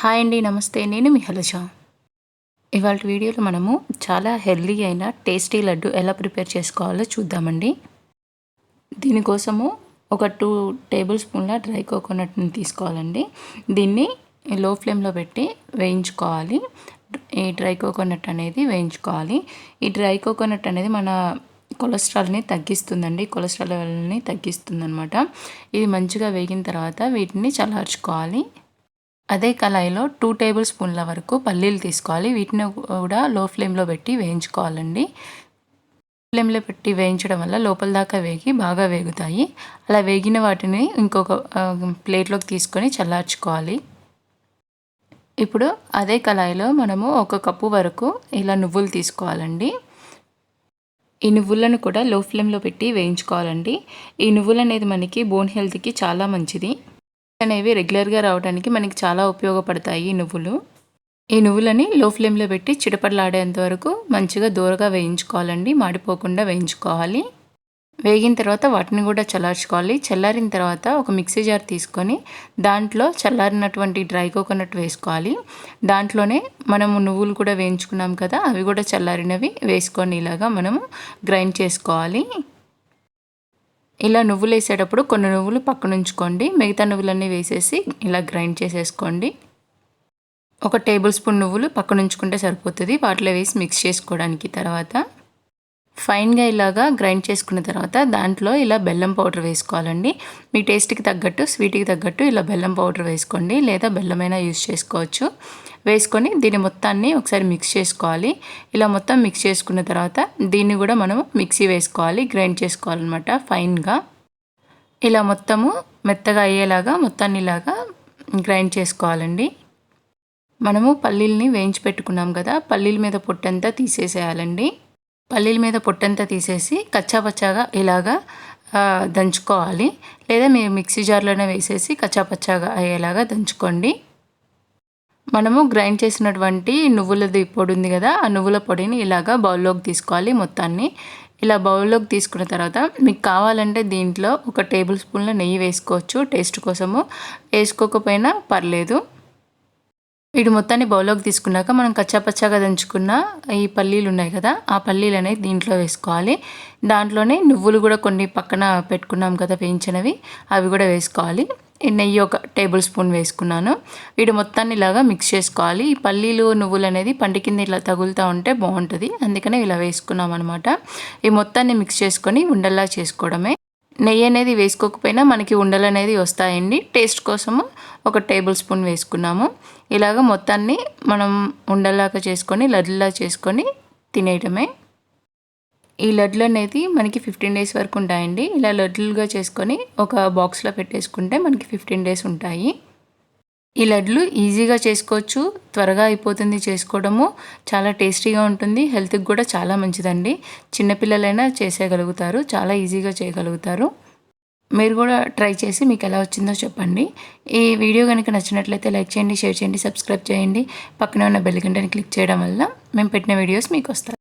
Hi అండి నమస్తే. నేను మీ హలజ. ఇవాళ వీడియోలో మనము చాలా హెల్దీ అయిన టేస్టీ లడ్డు ఎలా ప్రిపేర్ చేసుకోవాలో చూద్దామండి. దీనికోసము ఒక టూ టేబుల్ స్పూన్ల డ్రై కోకోనట్ని తీసుకోవాలండి. దీన్ని లో ఫ్లేమ్లో పెట్టి వేయించుకోవాలి. ఈ డ్రై కోకోనట్ అనేది వేయించుకోవాలి. ఈ డ్రై కోకోనట్ అనేది మన కొలెస్ట్రాల్ని తగ్గిస్తుందండి. కొలెస్ట్రాల్ లెవెల్ని ఇది మంచిగా వేగిన తర్వాత వీటిని చల్లార్చుకోవాలి. అదే కళాయిలో టూ టేబుల్ స్పూన్ల వరకు పల్లీలు తీసుకోవాలి. వీటిని కూడా లో ఫ్లేమ్లో పెట్టి వేయించుకోవాలండి. ఫ్లేమ్లో పెట్టి వేయించడం వల్ల లోపల దాకా వేగి బాగా వేగుతాయి. అలా వేగిన వాటిని ఇంకొక ప్లేట్లోకి తీసుకొని చల్లార్చుకోవాలి. ఇప్పుడు అదే కళాయిలో మనము ఒక కప్పు వరకు ఇలా నువ్వులు తీసుకోవాలండి. ఈ నువ్వులను కూడా లో ఫ్లేమ్లో పెట్టి వేయించుకోవాలండి. ఈ నువ్వులు అనేది మనకి బోన్ హెల్త్కి చాలా మంచిది. అనేవి రెగ్యులర్గా రావడానికి మనకి చాలా ఉపయోగపడతాయి ఈ నువ్వులు. ఈ నువ్వులని లో ఫ్లేమ్లో పెట్టి చిటపడలాడేంత వరకు మంచిగా దూరగా వేయించుకోవాలండి మాడిపోకుండా వేయించుకోవాలి. వేగిన తర్వాత వాటిని కూడా చల్లార్చుకోవాలి. చల్లారిన తర్వాత ఒక మిక్సీ జార్ తీసుకొని దాంట్లో చల్లారినటువంటి డ్రై కోకోనట్ వేసుకోవాలి. దాంట్లోనే మనము నువ్వులు కూడా వేయించుకున్నాం కదా అవి కూడా చల్లారినవి వేసుకొని ఇలాగా మనము గ్రైండ్ చేసుకోవాలి. ఇలా నువ్వులు వేసేటప్పుడు కొన్ని నువ్వులు పక్కన ఉంచుకోండి. మిగతా నువ్వులన్నీ వేసేసి ఇలా గ్రైండ్ చేసేసుకోండి. ఒక టేబుల్ స్పూన్ నువ్వులు పక్కన ఉంచుకుంటే సరిపోతుంది. వాటిలో వేసి మిక్స్ చేసుకోవడానికి తర్వాత ఫైన్గా ఇలాగా గ్రైండ్ చేసుకున్న తర్వాత దాంట్లో ఇలా బెల్లం పౌడర్ వేసుకోవాలండి. మీ టేస్ట్కి తగ్గట్టు స్వీట్కి తగ్గట్టు ఇలా బెల్లం పౌడర్ వేసుకోండి. లేదా బెల్లమైనా యూస్ చేసుకోవచ్చు. వేసుకొని దీన్ని మొత్తాన్ని ఒకసారి మిక్స్ చేసుకోవాలి. ఇలా మొత్తం మిక్స్ చేసుకున్న తర్వాత దీన్ని కూడా మనం మిక్సీ వేసుకోవాలి గ్రైండ్ చేసుకోవాలన్నమాట ఫైన్గా. ఇలా మొత్తము మెత్తగా అయ్యేలాగా మొత్తాన్ని ఇలాగా గ్రైండ్ చేసుకోవాలండి. మనము పల్లీల్ని వేయించి పెట్టుకున్నాం కదా పల్లీల మీద పొట్టంతా తీసేసేయాలండి. పల్లీల మీద పొట్టంతా తీసేసి కచ్చాపచ్చాగా ఇలాగా దంచుకోవాలి. లేదా మీరు మిక్సీ జార్లోనే వేసేసి కచ్చాపచ్చాగా అయ్యేలాగా దంచుకోండి. మనము గ్రైండ్ చేసినటువంటి నువ్వులది పొడి ఉంది కదా ఆ నువ్వుల పొడిని ఇలాగా బౌల్లోకి తీసుకోవాలి మొత్తాన్ని. ఇలా బౌల్లోకి తీసుకున్న తర్వాత మీకు కావాలంటే దీంట్లో ఒక టేబుల్ స్పూన్ల నెయ్యి వేసుకోవచ్చు టేస్ట్ కోసము. వేసుకోకపోయినా పర్లేదు. వీటి మొత్తాన్ని బౌల్లోకి తీసుకున్నాక మనం కచ్చాపచ్చాగా దంచుకున్న ఈ పల్లీలు ఉన్నాయి కదా ఆ పల్లీలు అనేది దీంట్లో వేసుకోవాలి. దాంట్లోనే నువ్వులు కూడా కొన్ని పక్కన పెట్టుకున్నాం కదా వేయించినవి అవి కూడా వేసుకోవాలి. నెయ్యి ఒక టేబుల్ స్పూన్ వేసుకున్నాను. వీటి మొత్తాన్ని ఇలాగా మిక్స్ చేసుకోవాలి. ఈ పల్లీలు నువ్వులు అనేది పండి కింద ఇలా తగులుతూ ఉంటే బాగుంటుంది. అందుకనే ఇలా వేసుకున్నాం అనమాట ఈ మొత్తాన్ని మిక్స్ చేసుకొని ఉండల్లా చేసుకోవడమే. నెయ్యి అనేది వేసుకోకపోయినా మనకి ఉండలు అనేది వస్తాయండి. టేస్ట్ కోసము ఒక టేబుల్ స్పూన్ వేసుకున్నాము. ఇలాగ మొత్తాన్ని మనం ఉండలాగా చేసుకొని లడ్లా చేసుకొని తినేయటమే ఈ లడ్లు అనేది మనకి ఫిఫ్టీన్ డేస్ వరకు ఉంటాయండి. ఇలా లడ్లుగా చేసుకొని ఒక బాక్స్లో పెట్టేసుకుంటే మనకి ఫిఫ్టీన్ డేస్ ఉంటాయి. ఈ లడ్లు ఈజీగా చేసుకోవచ్చు త్వరగా అయిపోతుంది చేసుకోవడము. చాలా టేస్టీగా ఉంటుంది హెల్త్కి కూడా చాలా మంచిదండి. చిన్నపిల్లలైనా చేసేయగలుగుతారు చాలా ఈజీగా చేయగలుగుతారు. మీరు కూడా ట్రై చేసి మీకు ఎలా వచ్చిందో చెప్పండి. ఈ వీడియో కనుక నచ్చినట్లయితే లైక్ చేయండి షేర్ చేయండి సబ్స్క్రైబ్ చేయండి. పక్కనే ఉన్న బెల్ గంటని క్లిక్ చేయడం వల్ల మేము పెట్టిన వీడియోస్ మీకు వస్తాయి.